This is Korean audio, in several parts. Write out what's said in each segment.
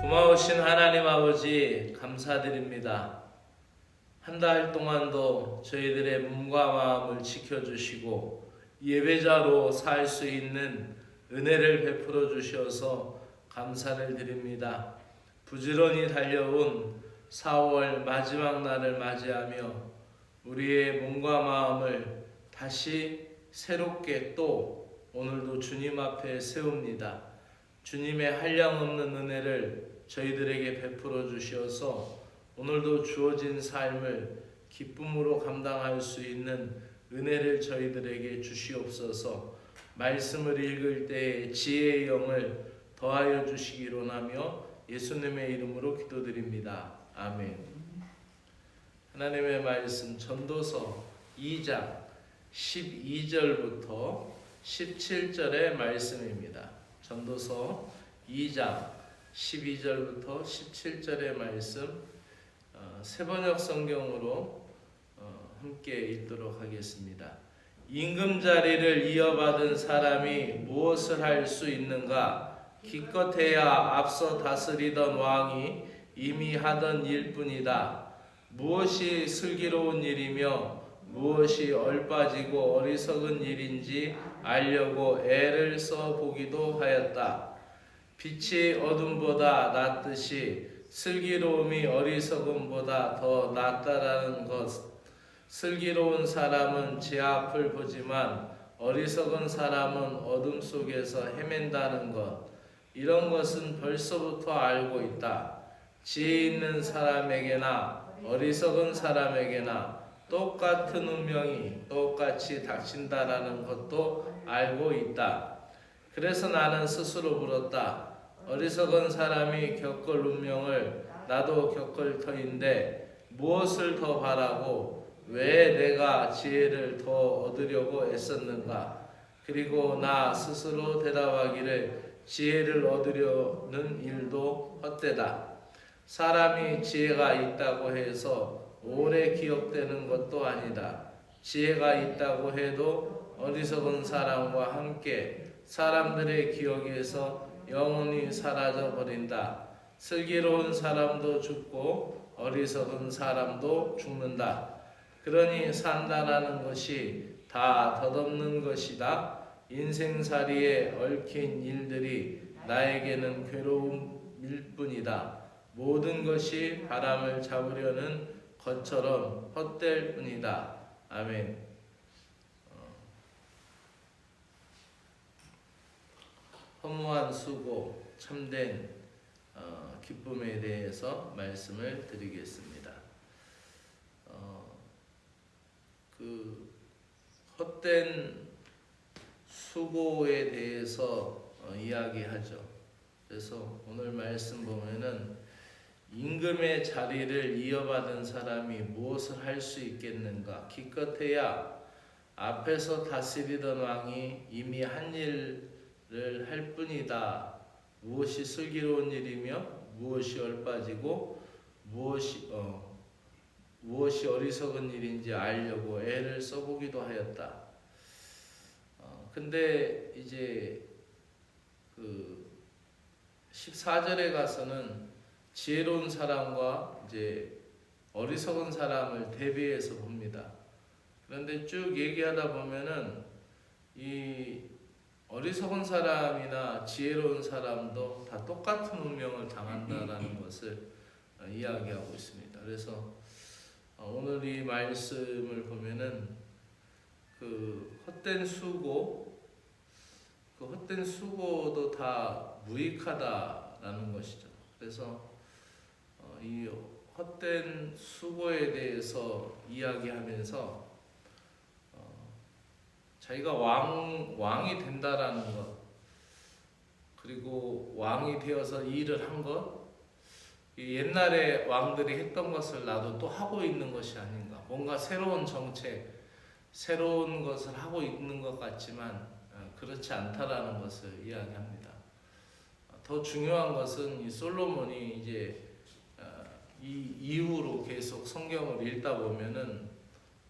고마우신 하나님 아버지 감사드립니다. 한 달 동안도 저희들의 몸과 마음을 지켜주시고 예배자로 살 수 있는 은혜를 베풀어 주셔서 감사를 드립니다. 부지런히 달려온 4월 마지막 날을 맞이하며 우리의 몸과 마음을 다시 새롭게 또 오늘도 주님 앞에 세웁니다. 주님의 한량없는 은혜를 저희들에게 베풀어 주시어서 오늘도 주어진 삶을 기쁨으로 감당할 수 있는 은혜를 저희들에게 주시옵소서 말씀을 읽을 때 지혜의 영을 더하여 주시기로 나며 예수님의 이름으로 기도드립니다. 아멘. 하나님의 말씀 전도서 2장 12절부터 17절의 말씀입니다. 전도서 2장 12절부터 17절의 말씀 어, 세번역 성경으로 어, 함께 읽도록 하겠습니다. 임금 자리를 이어받은 사람이 무엇을 할 수 있는가? 기껏해야 앞서 다스리던 왕이 이미 하던 일뿐이다. 무엇이 슬기로운 일이며 무엇이 얼빠지고 어리석은 일인지 알려고 애를 써 보기도 하였다. 빛이 어둠보다 낫듯이 슬기로움이 어리석음보다 더 낫다라는 것. 슬기로운 사람은 제 앞을 보지만 어리석은 사람은 어둠 속에서 헤맨다는 것. 이런 것은 벌써부터 알고 있다. 지혜 있는 사람에게나 어리석은 사람에게나 똑같은 운명이 똑같이 닥친다라는 것도 알고 있다. 그래서 나는 스스로 물었다. 어리석은 사람이 겪을 운명을 나도 겪을 터인데 무엇을 더 바라고 왜 내가 지혜를 더 얻으려고 애썼는가? 그리고 나 스스로 대답하기를 지혜를 얻으려는 일도 헛되다. 사람이 지혜가 있다고 해서 오래 기억되는 것도 아니다. 지혜가 있다고 해도 어리석은 사람과 함께 사람들의 기억에서 영원히 사라져 버린다. 슬기로운 사람도 죽고 어리석은 사람도 죽는다. 그러니 산다라는 것이 다 덧없는 것이다. 인생살이에 얽힌 일들이 나에게는 괴로움일 뿐이다. 모든 것이 바람을 잡으려는 것처럼 헛될 뿐이다. 아멘. 허무한 수고, 참된 어, 기쁨에 대해서 말씀을 드리겠습니다. 어, 그 헛된 수고에 대해서 어, 이야기하죠. 그래서 오늘 말씀 보면은 임금의 자리를 이어받은 사람이 무엇을 할 수 있겠는가? 기껏해야 앞에서 다스리던 왕이 이미 한 일을 할 뿐이다. 무엇이 슬기로운 일이며 무엇이 얼빠지고 무엇이 어 무엇이 어리석은 일인지 알려고 애를 써보기도 하였다. 어, 근데 이제 그 14절에 가서는 지혜로운 사람과 이제 어리석은 사람을 대비해서 봅니다. 그런데 쭉 얘기하다 보면은 이 어리석은 사람이나 지혜로운 사람도 다 똑같은 운명을 당한다라는 것을 어, 이야기하고 있습니다. 그래서 어, 오늘 이 말씀을 보면은 그 헛된 수고, 그 헛된 수고도 다 무익하다라는 것이죠. 그래서 어, 이 헛된 수고에 대해서 이야기하면서 어, 자기가 왕 왕이 된다라는 것 그리고 왕이 되어서 일을 한 것. 이 옛날에 왕들이 했던 것을 나도 또 하고 있는 것이 아닌가. 뭔가 새로운 정책, 새로운 것을 하고 있는 것 같지만 어, 그렇지 않다라는 것을 이야기합니다. 어, 더 중요한 것은 이 솔로몬이 이제 어, 이 이후로 계속 성경을 읽다 보면은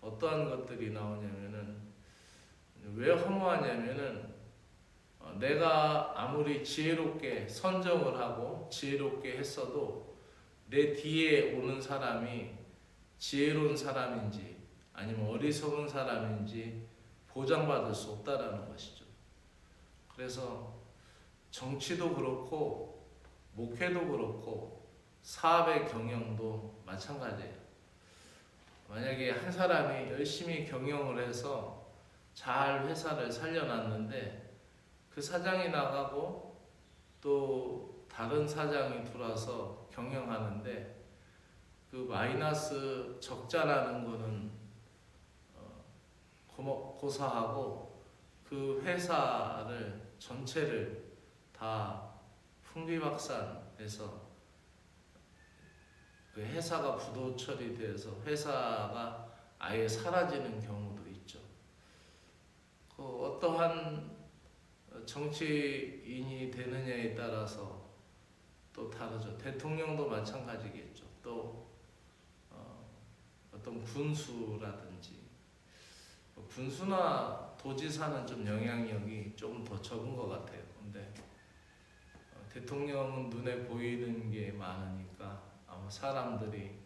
어떠한 것들이 나오냐면은 왜 허무하냐면은 어, 어, 내가 아무리 지혜롭게 선정을 하고 지혜롭게 했어도 내 뒤에 오는 사람이 지혜로운 사람인지 아니면 어리석은 사람인지 보장받을 수 없다라는 것이죠. 그래서 정치도 그렇고 목회도 그렇고 사업의 경영도 마찬가지예요. 만약에 한 사람이 열심히 경영을 해서 잘 회사를 살려놨는데 그 사장이 나가고 또 다른 사장이 들어와서 경영하는데 그 마이너스 적자라는 거는 어, 고사하고 그 회사를 전체를 다 풍비박산해서 그 회사가 부도 처리돼서 회사가 아예 사라지는 있죠. 그 어떠한 정치인이 되느냐에 따라서 또 다르죠. 대통령도 마찬가지겠죠. 또 어, 어떤 군수라든지 뭐 군수나 도지사는 좀 영향력이 조금 더 적은 것 같아요. 근데 어, 대통령은 눈에 보이는 게 많으니까 아마 사람들이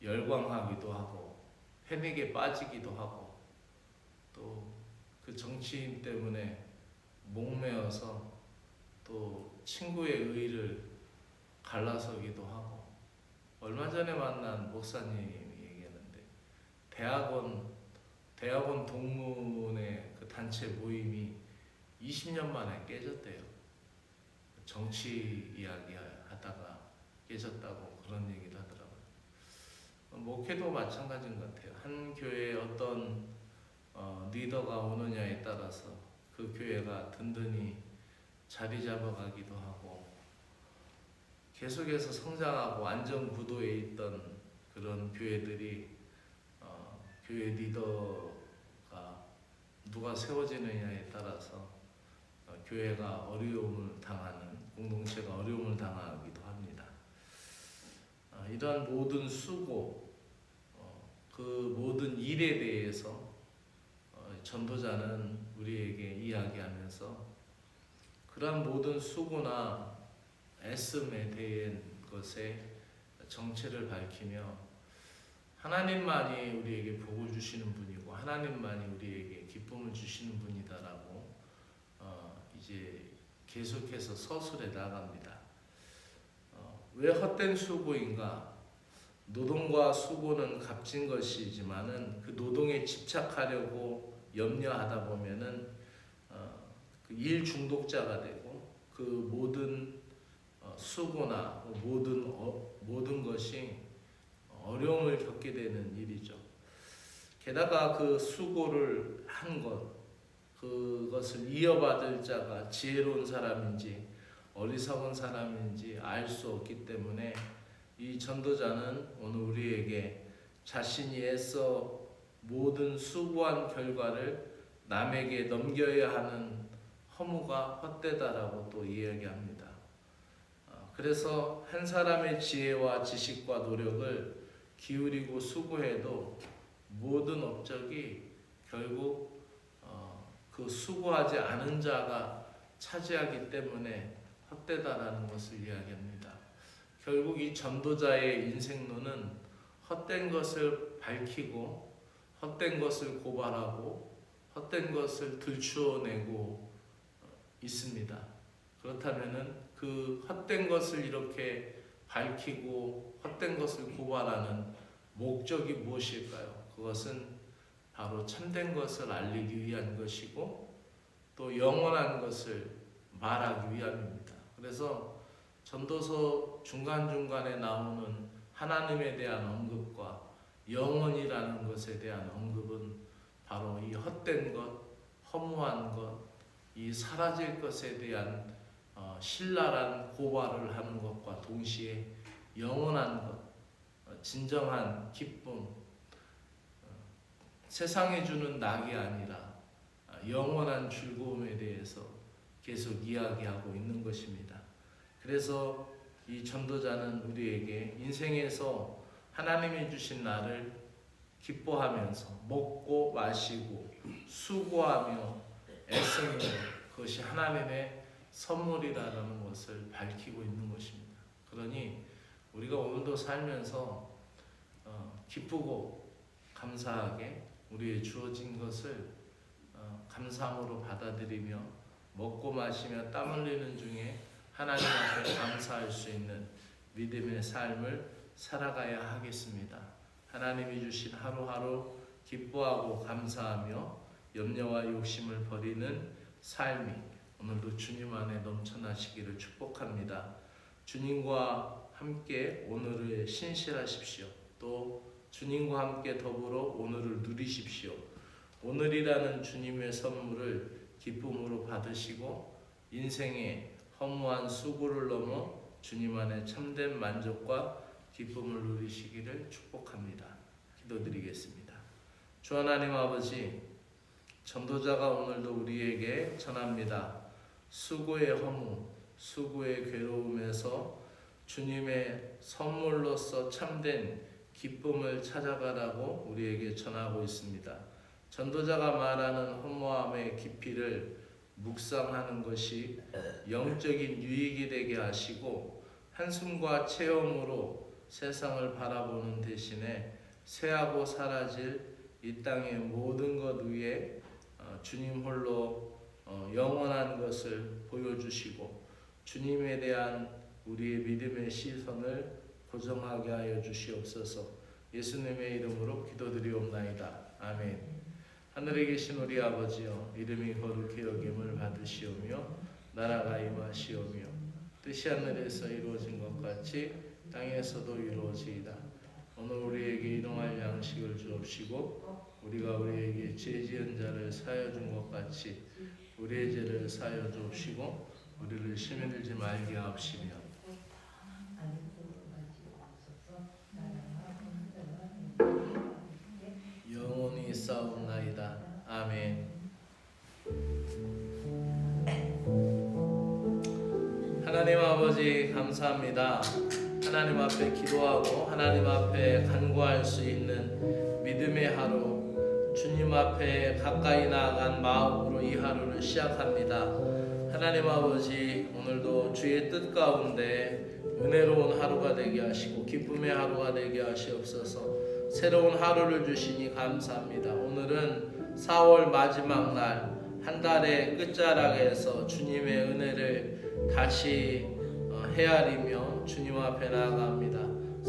열광하기도 하고 패닉에 빠지기도 하고 또 그 정치인 때문에 목매어서 또 친구의 의를 갈라서기도 하고 얼마 전에 만난 목사님이 얘기했는데 대학원 대학원 동문회 그 단체 모임이 20년 만에 깨졌대요. 정치 이야기 하다가 깨졌다고 그런 얘기를 하더라고요. 목회도 마찬가지인 것 같아요. 한 교회에 어떤 어, 리더가 오느냐에 따라서 그 교회가 든든히 자리 잡아가기도 하고 계속해서 성장하고 안정 구도에 있던 그런 교회들이 어, 교회 리더가 누가 세워지느냐에 따라서 어, 교회가 어려움을 당하는 공동체가 어려움을 당하기도 합니다. 어, 이러한 모든 수고, 어, 그 모든 일에 대해서 어, 전도자는 우리에게 이야기하면서 그러한 모든 수고나 애씀에 대한 것에 정체를 밝히며 하나님만이 우리에게 복을 주시는 분이고 하나님만이 우리에게 기쁨을 주시는 분이다라고 어, 이제 계속해서 서술해 나갑니다. 어, 왜 헛된 수고인가? 노동과 수고는 값진 것이지만은 그 노동에 집착하려고 염려하다 보면은 어, 그일 중독자가 되고 그 모든 어, 수고나 모든 어, 모든 것이 어려움을 겪게 되는 일이죠. 게다가 그 수고를 한 것, 그것을 이어받을 자가 지혜로운 사람인지 어리석은 사람인지 알 수 없기 때문에 이 전도자는 오늘 우리에게 자신이 애써 모든 수고한 결과를 남에게 넘겨야 하는 허무가 헛되다라고 또 이야기합니다. 어, 그래서 한 사람의 지혜와 지식과 노력을 기울이고 수고해도 모든 업적이 결국 어, 그 수고하지 않은 자가 차지하기 때문에 헛되다라는 것을 이야기합니다. 결국 이 전도자의 인생론은 헛된 것을 밝히고 헛된 것을 고발하고 헛된 것을 들추어내고 있습니다. 그렇다면은 그 헛된 것을 이렇게 밝히고 헛된 것을 고발하는 목적이 무엇일까요? 그것은 바로 참된 것을 알리기 위한 것이고 또 영원한 것을 말하기 위함입니다. 그래서 전도서 중간중간에 나오는 하나님에 대한 언급과 영원이라는 것에 대한 언급은 바로 이 헛된 것, 허무한 것, 이 사라질 것에 대한 어, 신랄한 고발을 하는 것과 동시에 영원한 것, 어, 진정한 기쁨, 어, 세상에 주는 낙이 아니라 어, 영원한 즐거움에 대해서 계속 이야기하고 있는 것입니다. 그래서 이 전도자는 우리에게 인생에서 하나님이 주신 나를 기뻐하면서 먹고 마시고 수고하며 애쓰며 그것이 하나님의 선물이라는 것을 밝히고 있는 것입니다. 그러니 우리가 오늘도 살면서 어, 기쁘고 감사하게 우리의 주어진 것을 어, 감사함으로 받아들이며 먹고 마시며 땀 흘리는 중에 하나님 앞에 감사할 수 있는 믿음의 삶을 살아가야 하겠습니다. 하나님이 주신 하루하루 기뻐하고 감사하며 염려와 욕심을 버리는 삶이 오늘도 주님 안에 넘쳐나시기를 축복합니다. 주님과 함께 오늘을 신실하십시오. 또 주님과 함께 더불어 오늘을 누리십시오. 오늘이라는 주님의 선물을 기쁨으로 받으시고 인생의 허무한 수고를 넘어 주님 안에 참된 만족과 기쁨을 누리시기를 축복합니다. 기도드리겠습니다. 주 하나님 아버지 전도자가 오늘도 우리에게 전합니다. 수고의 허무, 수고의 괴로움에서 주님의 선물로서 참된 기쁨을 찾아가라고 우리에게 전하고 있습니다. 전도자가 말하는 허무함의 깊이를 묵상하는 것이 영적인 유익이 되게 하시고 한숨과 체험으로 세상을 바라보는 대신에 쇠하고 사라질 이 땅의 모든 것 위에 어, 주님 홀로 어, 영원한 것을 보여주시고 주님에 대한 우리의 믿음의 시선을 고정하게 하여 주시옵소서 예수님의 이름으로 기도드리옵나이다. 아멘. 하늘에 계신 우리 아버지여 이름이 거룩히 여김을 받으시오며 나라가 임하시오며 뜻이 하늘에서 이루어진 것 같이 땅에서도 이루어지이다. 오늘 우리에게 일용할 양식을 주옵시고 우리가 우리에게 죄 지은 자를 사여 준 것 같이 우리의 죄를 사여 주옵시고 우리를 심히 들지 말게 하옵시며 영원히 싸움나이다. 아멘. 하나님 아버지 감사합니다. 하나님 앞에 기도하고 하나님 앞에 간구할 수 있는 믿음의 하루 주님 앞에 가까이 나아간 마음으로 이 하루를 시작합니다. 하나님 아버지 오늘도 주의 뜻 가운데 은혜로운 하루가 되게 하시고 기쁨의 하루가 되게 하시옵소서. 새로운 하루를 주시니 감사합니다. 오늘은 4월 마지막 날 한 달의 끝자락에서 주님의 은혜를 다시 어, 헤아리며 주님 앞에 나아갑니다.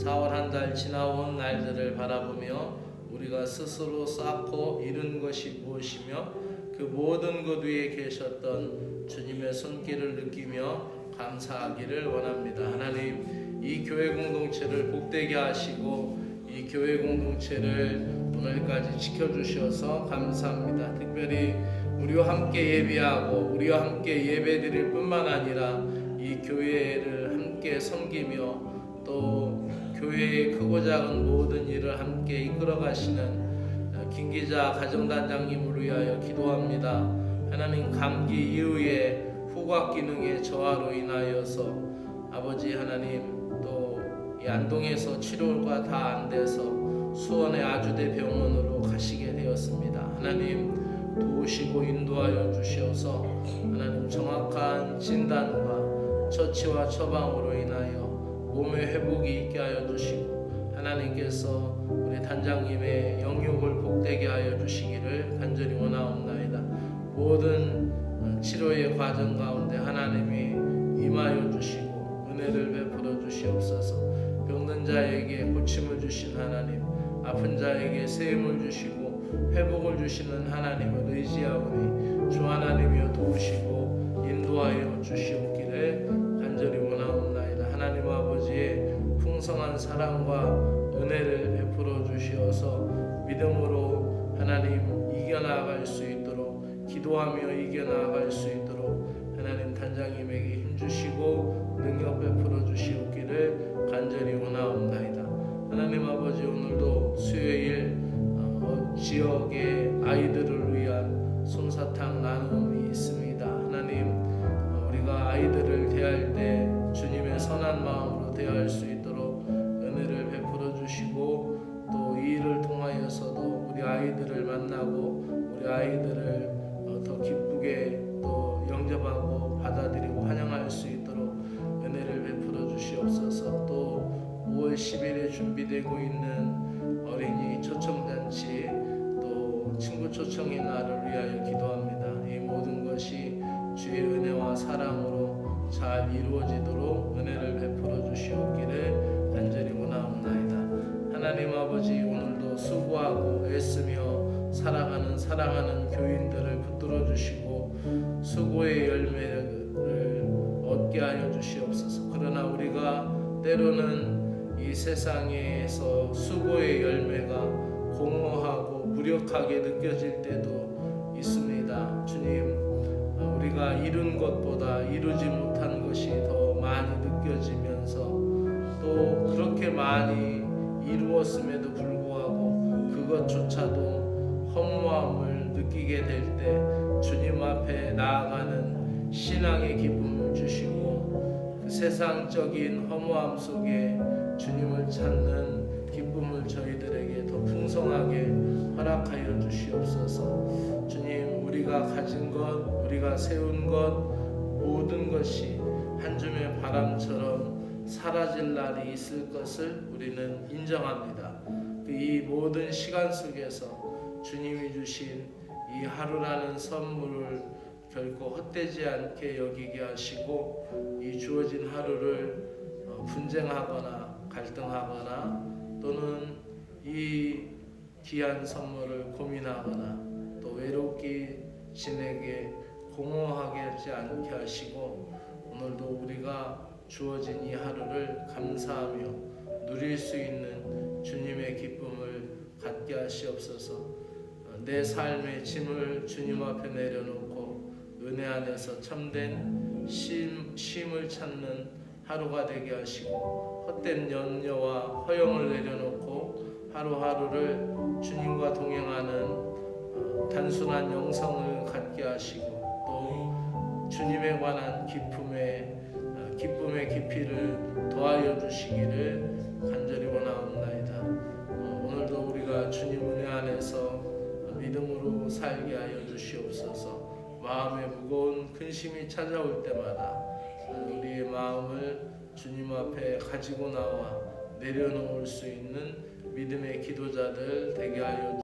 4월 한 달 지나온 날들을 바라보며 우리가 스스로 쌓고 이룬 것이 무엇이며 그 모든 것 위에 계셨던 주님의 손길을 느끼며 감사하기를 원합니다. 하나님 이 교회 공동체를 복되게 하시고 이 교회 공동체를 오늘까지 지켜주셔서 감사합니다. 특별히 우리와 함께 예배하고 우리와 함께 예배드릴 뿐만 아니라 이 교회를 함께 섬기며 또 교회의 크고 작은 모든 일을 함께 이끌어 가시는 김기자 가정단장님을 위하여 기도합니다. 하나님 감기 이후에 후각 기능의 저하로 인하여서 아버지 하나님 또이 안동에서 치료가 다 안 돼서 수원의 아주대 병원으로 가시게 되었습니다. 하나님 도우시고 인도하여 주시어서 하나님 정확한 진단과 처치와 처방으로 인하여 몸의 회복이 있게 하여 주시고 하나님께서 우리 단장님의 영육을 복되게 하여 주시기를 간절히 원하옵나이다. 모든 치료의 과정 가운데 하나님이 임하여 주시고 은혜를 베풀어 주시옵소서. 병든 자에게 고침을 주신 하나님, 아픈 자에게 세임을 주시고 회복을 주시는 하나님을 의지하오니 주 하나님이여 도우시고 인도하여 주시옵 기를 간절히 원하옵나이다. 하나님 아버지의 풍성한 사랑과 은혜를 베풀어 주시어서 믿음으로 하나님 이겨나갈 수 있도록 기도하며 이겨나갈 수 있도록 하나님 단장님에게 힘 주시고 능력 베풀어 주시옵 만나고 우리 아이들을 어, 더 기쁘게 또 영접하고 받아들이고 환영할 수 있도록 은혜를 베풀어 주시옵소서 또 5월 10일에 준비되고 있는 어린이 초청잔치 또 친구 초청의 날을 위하여 기도합니다. 이 모든 것이 주의 은혜와 사랑으로 잘 이루어지도록 은혜를 베풀어 주시옵기를 간절히 원하옵나이다. 하나님 아버지 오늘도 수고하고 애쓰며 살아가는 사랑하는 교인들을 붙들어 주시고 수고의 열매를 얻게 하여 주시옵소서. 그러나 우리가 때로는 이 세상에서 수고의 열매가 공허하고 무력하게 느껴질 때도 있습니다. 주님, 우리가 이룬 것보다 이루지 못한 것이 더 많이 느껴지면서 또 그렇게 많이 이루었음에도 불구하고 그것조차도 허무함을 느끼게 될 때 주님 앞에 나아가는 신앙의 기쁨을 주시고 그 세상적인 허무함 속에 주님을 찾는 기쁨을 저희들에게 더 풍성하게 허락하여 주시옵소서. 주님, 우리가 가진 것, 우리가 세운 것 모든 것이 한 줌의 바람처럼 사라질 날이 있을 것을 우리는 인정합니다. 그이 모든 시간 속에서 주님이 주신 이 하루라는 선물을 결코 헛되지 않게 여기게 하시고 이 주어진 하루를 어, 분쟁하거나 갈등하거나 또는 이 귀한 선물을 고민하거나 또 외롭게 지내게 공허하게 하지 않게 하시고 오늘도 우리가 주어진 이 하루를 감사하며 누릴 수 있는 주님의 기쁨을 갖게 하시옵소서. 어, 내 삶의 짐을 주님 앞에 내려놓고 은혜 안에서 참된 쉼, 쉼을 찾는 하루가 되게 하시고 헛된 염려와 허영을 내려놓고 하루하루를 주님과 동행하는 어, 단순한 영성을 갖게 하시고 또 주님에 관한 기쁨의 어, 기쁨의 깊이를 더하여 주시기를 간절히 원하옵나이다. 어, 오늘도 우리가 주님 은혜 안에서 믿음으로 살게 하여 주시옵소서. 마음에 무거운 근심이 찾아올 때마다 우리의 마음을 주님 앞에 가지고 나와 내려놓을 수 있는 믿음의 기도자들 되게 하여